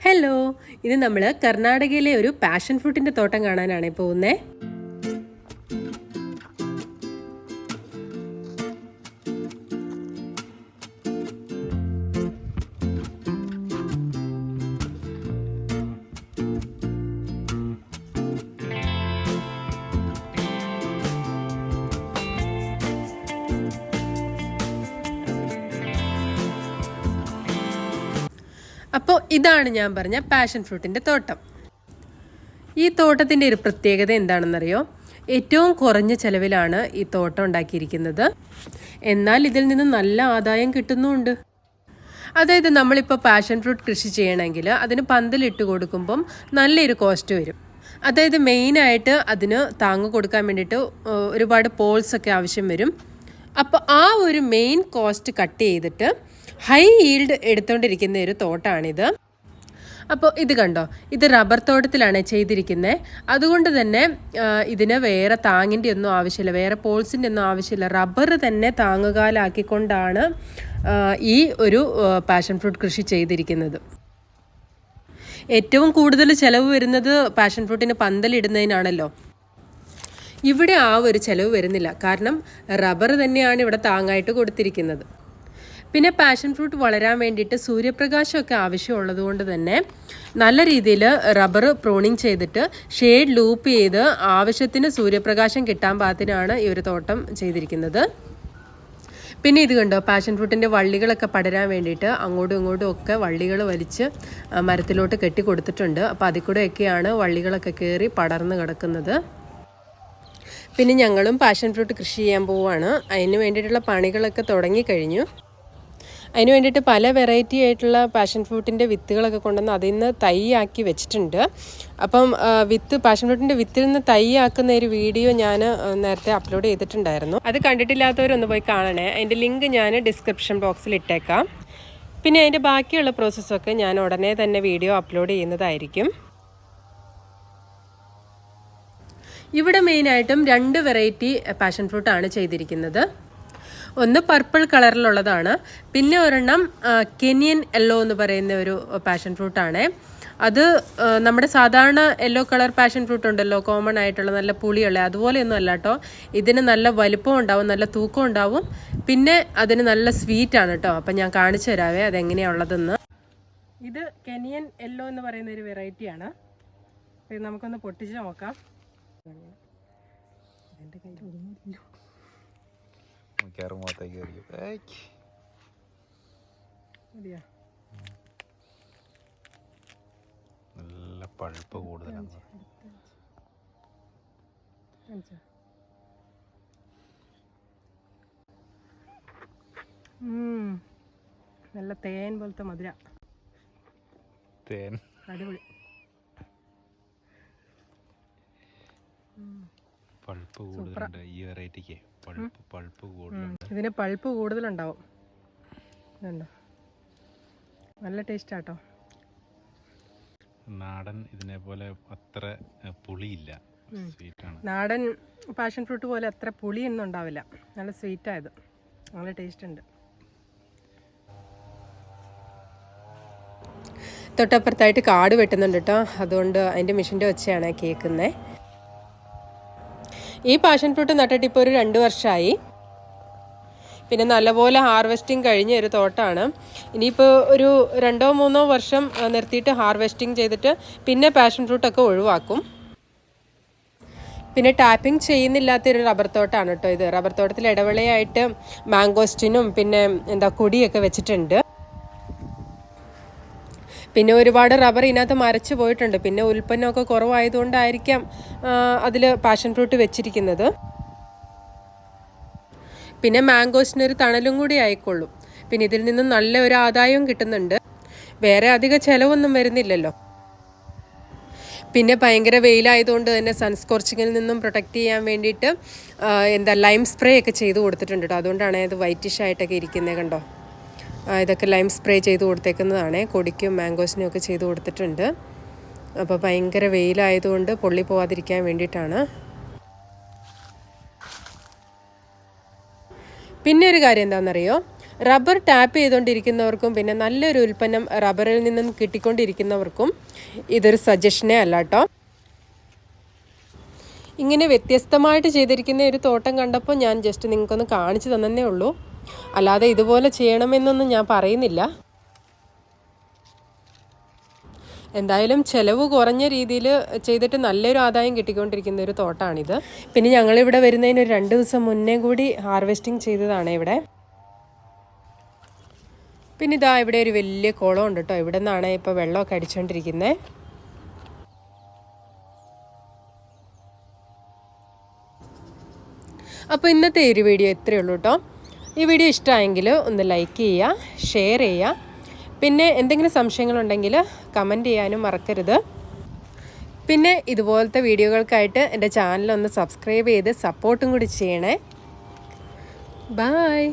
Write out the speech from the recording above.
Hello ഇത് നമ്മൾ കർണാടകയിലെ ഒരു പാഷൻ ഫ്രൂട്ടിന്റെ തോട്ടം കാണാനാണ് പോകുന്നത് അപ്പോൾ ഇതാണ് ഞാൻ പറഞ്ഞ പാഷൻ ഫ്രൂട്ടിന്റെ തോട്ടം. ഈ തോട്ടത്തിന്റെ ഒരു പ്രത്യേകത എന്താണെന്നറിയോ? ഏറ്റവും കുറഞ്ഞ ചെലവിലാണ് ഈ തോട്ടം ഉണ്ടാക്കിയിരിക്കുന്നത്. എന്നാൽ ഇതിൽ നിന്ന് നല്ല ആദായം കിട്ടുന്നുമുണ്ട് അതായത് നമ്മളിപ്പോൾ പാഷൻ ഫ്രൂട്ട് കൃഷി ചെയ്യണമെങ്കിൽ അതിന് പന്തലിട്ട് കൊടുക്കുമ്പം നല്ലൊരു കോസ്റ്റ് വരും. അതായത് മെയിനായിട്ട് അതിന് താങ്ങ് കൊടുക്കാൻ വേണ്ടിയിട്ട് ഒരുപാട് പോൾസൊക്കെ ആവശ്യം വരും. അപ്പോൾ ആ ഒരു മെയിൻ കോസ്റ്റ് കട്ട് ചെയ്തിട്ട് ഹൈ ഈൽഡ് എടുത്തുകൊണ്ടിരിക്കുന്ന ഒരു തോട്ടാണിത്. അപ്പോൾ ഇത് കണ്ടോ? ഇത് റബ്ബർ തോട്ടത്തിലാണ് ചെയ്തിരിക്കുന്നത് അതുകൊണ്ട് തന്നെ ഇതിന് വേറെ താങ്ങിന്റെ ഒന്നും ആവശ്യമില്ല. വേറെ പോൾസിന്റെ ഒന്നും ആവശ്യമില്ല. റബ്ബർ തന്നെ താങ്ങുകാലാക്കിക്കൊണ്ടാണ് ഈ ഒരു പാഷൻ ഫ്രൂട്ട് കൃഷി ചെയ്തിരിക്കുന്നത്. ഏറ്റവും കൂടുതൽ ചിലവ് വരുന്നത് പാഷൻ ഫ്രൂട്ടിന് പന്തലിടുന്നതിനാണല്ലോ ഇവിടെ ആ ഒരു ചിലവ് വരുന്നില്ല. കാരണം റബ്ബർ തന്നെയാണ് ഇവിടെ താങ്ങായിട്ട് കൊടുത്തിരിക്കുന്നത്. പിന്നെ പാഷൻ ഫ്രൂട്ട് വളരാൻ വേണ്ടിയിട്ട് സൂര്യപ്രകാശമൊക്കെ ആവശ്യമുള്ളത് കൊണ്ട് തന്നെ നല്ല രീതിയിൽ റബ്ബർ പ്രോണിങ് ചെയ്തിട്ട് ഷെയ്ഡ് ലൂപ്പ് ചെയ്ത് ആവശ്യത്തിന് സൂര്യപ്രകാശം കിട്ടാൻ പാകത്തിനാണ് ഈ ഒരു തോട്ടം ചെയ്തിരിക്കുന്നത്. പിന്നെ ഇത് കണ്ടോ പാഷൻ ഫ്രൂട്ടിന്റെ വള്ളികളൊക്കെ പടരാൻ വേണ്ടിയിട്ട് അങ്ങോട്ടും ഇങ്ങോട്ടും ഒക്കെ വള്ളികൾ വലിച്ച് മരത്തിലോട്ട് കെട്ടി കൊടുത്തിട്ടുണ്ട് അപ്പോൾ അതിൽ കൂടെയൊക്കെയാണ് വള്ളികളൊക്കെ കയറി പടർന്ന് കിടക്കുന്നത്. പിന്നെ ഞങ്ങളും പാഷൻ ഫ്രൂട്ട് കൃഷി ചെയ്യാൻ പോവുകയാണ് അതിന് വേണ്ടിയിട്ടുള്ള പണികളൊക്കെ തുടങ്ങിക്കഴിഞ്ഞു അതിന് വേണ്ടിയിട്ട് പല വെറൈറ്റി ആയിട്ടുള്ള പാഷൻ ഫ്രൂട്ടിന്റെ വിത്തുകളൊക്കെ കൊണ്ടുവന്ന് അതിൽ നിന്ന് തൈയാക്കി വെച്ചിട്ടുണ്ട്. അപ്പം വിത്ത് പാഷൻ ഫ്രൂട്ടിന്റെ വിത്തിൽ നിന്ന് തൈയാക്കുന്ന ഒരു വീഡിയോ ഞാൻ നേരത്തെ അപ്ലോഡ് ചെയ്തിട്ടുണ്ടായിരുന്നു. അത് കണ്ടിട്ടില്ലാത്തവരൊന്ന് പോയി കാണണേ. അതിന്റെ ലിങ്ക് ഞാൻ ഡിസ്ക്രിപ്ഷൻ ബോക്സിൽ ഇട്ടേക്കാം. പിന്നെ അതിന്റെ ബാക്കിയുള്ള പ്രോസസ്സൊക്കെ ഞാൻ ഉടനെ തന്നെ വീഡിയോ അപ്ലോഡ് ചെയ്യുന്നതായിരിക്കും. ഇവിടെ മെയിനായിട്ടും രണ്ട് വെറൈറ്റി പാഷൻ ഫ്രൂട്ടാണ് ചെയ്തിരിക്കുന്നത്. ഒന്ന് പർപ്പിൾ കളറിലുള്ളതാണ് പിന്നെ ഒരെണ്ണം കെനിയൻ യെല്ലോ എന്ന് പറയുന്ന ഒരു പാഷൻ ഫ്രൂട്ടാണ് അത് നമ്മുടെ സാധാരണ യെല്ലോ കളർ പാഷൻ ഫ്രൂട്ട് ഉണ്ടല്ലോ കോമൺ ആയിട്ടുള്ള നല്ല പുളിയുള്ള അതുപോലെയൊന്നും അല്ല കേട്ടോ ഇതിന് നല്ല വലിപ്പം ഉണ്ടാവും നല്ല തൂക്കം ഉണ്ടാവും. പിന്നെ അതിന് നല്ല സ്വീറ്റ് ആണ് കേട്ടോ അപ്പം ഞാൻ കാണിച്ചു തരാവേ അതെങ്ങനെയാണുള്ളതെന്ന്. ഇത് കെനിയൻ യെല്ലോ എന്ന് പറയുന്ന ഒരു വെറൈറ്റിയാണ് നമുക്കൊന്ന് പൊട്ടിച്ച് നോക്കാം. എന്റെ കയ്യിൽ ഒന്നുമില്ല മിക്കവാറും മുഖത്തേക്ക് കയറിക്കും ഏയ്. മതിയോ? നല്ല പഴുപ്പ് കൂടുതലാണ്. നല്ല തേൻ പോലത്തെ മധുര. തേൻ. അടിപൊളി. പഴുപ്പ് കൂടുതലുണ്ട്. ഈ വെറൈറ്റിക്ക് പൾപ്പ് പൾപ്പ് കൂടുതലുണ്ട്. ഇതിന് പൾപ്പ് കൂടുതലുണ്ടാവും. ഇതുണ്ടോ? നല്ല ടേസ്റ്റ് ആട്ടോ നാടൻ ഇതിനെ പോലെ അത്ര പുളിയില്ല. നാടൻ പാഷൻ ഫ്രൂട്ട് പോലെ അത്ര പുളിയൊന്നും ഉണ്ടാവില്ല. നല്ല സ്വീറ്റ് ആയത് നല്ല ടേസ്റ്റ് ഉണ്ട് തൊട്ടപ്പുറത്തായിട്ട് കാട് വെട്ടുന്നുണ്ട് കേട്ടോ അതുകൊണ്ട് അതിന്റെ മെഷീന്റെ ഒച്ചയാണ് കേൾക്കുന്നത്. ഈ പാഷൻ ഫ്രൂട്ട് നട്ടിട്ട് ഇപ്പോൾ ഒരു രണ്ട് വർഷമായി പിന്നെ നല്ലപോലെ ഹാർവെസ്റ്റിംഗ് കഴിഞ്ഞ ഒരു തോട്ടമാണ് ഇനിയിപ്പോൾ ഒരു രണ്ടോ മൂന്നോ വർഷം നിർത്തിയിട്ട് ഹാർവെസ്റ്റിംഗ് ചെയ്തിട്ട് പിന്നെ പാഷൻ ഫ്രൂട്ടൊക്കെ ഒഴിവാക്കും. പിന്നെ ടാപ്പിംഗ് ചെയ്യുന്നില്ലാത്തൊരു റബ്ബർ തോട്ടാണ് കേട്ടോ ഇത്. റബ്ബർ തോട്ടത്തിൽ ഇടവേളയായിട്ട് മാംഗോസ്റ്റിനും പിന്നെ എന്താ കൊടിയൊക്കെ വെച്ചിട്ടുണ്ട്. പിന്നെ ഒരുപാട് റബ്ബർ ഇതിനകത്ത് മരച്ചു പോയിട്ടുണ്ട്. പിന്നെ ഉൽപ്പന്നമൊക്കെ കുറവായതുകൊണ്ടായിരിക്കാം അതിൽ പാഷൻ ഫ്രൂട്ട് വെച്ചിരിക്കുന്നത്. പിന്നെ മാംഗോസിന് ഒരു തണലും കൂടി ആയിക്കൊള്ളും. പിന്നെ ഇതിൽ നിന്നും നല്ല ഒരു ആദായവും കിട്ടുന്നുണ്ട്. വേറെ അധിക ചിലവൊന്നും വരുന്നില്ലല്ലോ. പിന്നെ ഭയങ്കര വെയിലായതുകൊണ്ട് തന്നെ സൺസ്കോർച്ചിങ്ങിൽ നിന്നും പ്രൊട്ടക്റ്റ് ചെയ്യാൻ വേണ്ടിയിട്ട് എന്താ ലൈം സ്പ്രേ ഒക്കെ ചെയ്ത് കൊടുത്തിട്ടുണ്ട് കേട്ടോ അതുകൊണ്ടാണ് അത് വൈറ്റിഷ് ആയിട്ടൊക്കെ ഇരിക്കുന്നത് കണ്ടോ? ഇതൊക്കെ ലൈം സ്പ്രേ ചെയ്ത് കൊടുത്തേക്കുന്നതാണ്. കൊടിക്കും മാംഗോസിനും ഒക്കെ ചെയ്ത് കൊടുത്തിട്ടുണ്ട്. അപ്പോൾ ഭയങ്കര വെയിലായതുകൊണ്ട് പൊള്ളി പോവാതിരിക്കാൻ വേണ്ടിയിട്ടാണ്. പിന്നെ ഒരു കാര്യം എന്താണെന്നറിയോ? റബ്ബർ ടാപ്പ് ചെയ്തുകൊണ്ടിരിക്കുന്നവർക്കും പിന്നെ നല്ലൊരു ഉൽപ്പന്നം റബ്ബറിൽ നിന്നും കിട്ടിക്കൊണ്ടിരിക്കുന്നവർക്കും ഇതൊരു സജഷനേ അല്ല കേട്ടോ ഇങ്ങനെ വ്യത്യസ്തമായിട്ട് ചെയ്തിരിക്കുന്ന ഒരു തോട്ടം കണ്ടപ്പോൾ ഞാൻ ജസ്റ്റ് നിങ്ങൾക്കൊന്ന് കാണിച്ചു തന്നേ ഉള്ളൂ. അല്ലാതെ ഇതുപോലെ ചെയ്യണമെന്നൊന്നും ഞാൻ പറയുന്നില്ല. എന്തായാലും ചിലവ് കുറഞ്ഞ രീതിയിൽ ചെയ്തിട്ട് നല്ലൊരു ആദായം കിട്ടിക്കൊണ്ടിരിക്കുന്ന ഒരു തോട്ടാണിത്. പിന്നെ ഞങ്ങളിവിടെ വരുന്നതിന് ഒരു രണ്ട് ദിവസം മുന്നേ കൂടി ഹാർവെസ്റ്റിംഗ് ചെയ്തതാണ് ഇവിടെ. പിന്നെ ഇതാ ഇവിടെ ഒരു വലിയ കുളം ഉണ്ട് കേട്ടോ. ഇവിടെ നിന്നാണ് ഇപ്പോൾ വെള്ളമൊക്കെ അടിച്ചുകൊണ്ടിരിക്കുന്നത് അപ്പോൾ ഇന്നത്തെ ഒരു വീഡിയോ ഇത്രയേ ഉള്ളൂ കേട്ടോ. ഈ വീഡിയോ ഇഷ്ടമായെങ്കിൽ ഒന്ന് ലൈക്ക് ചെയ്യുക ഷെയർ ചെയ്യുക. പിന്നെ എന്തെങ്കിലും സംശയങ്ങളുണ്ടെങ്കിൽ കമന്റ് ചെയ്യാനും മറക്കരുത്. പിന്നെ ഇതുപോലത്തെ വീഡിയോകൾക്കായിട്ട് എന്റെ ചാനലൊന്ന് സബ്സ്ക്രൈബ് ചെയ്ത് സപ്പോർട്ടും കൂടി ചെയ്യണേ. ബായ്.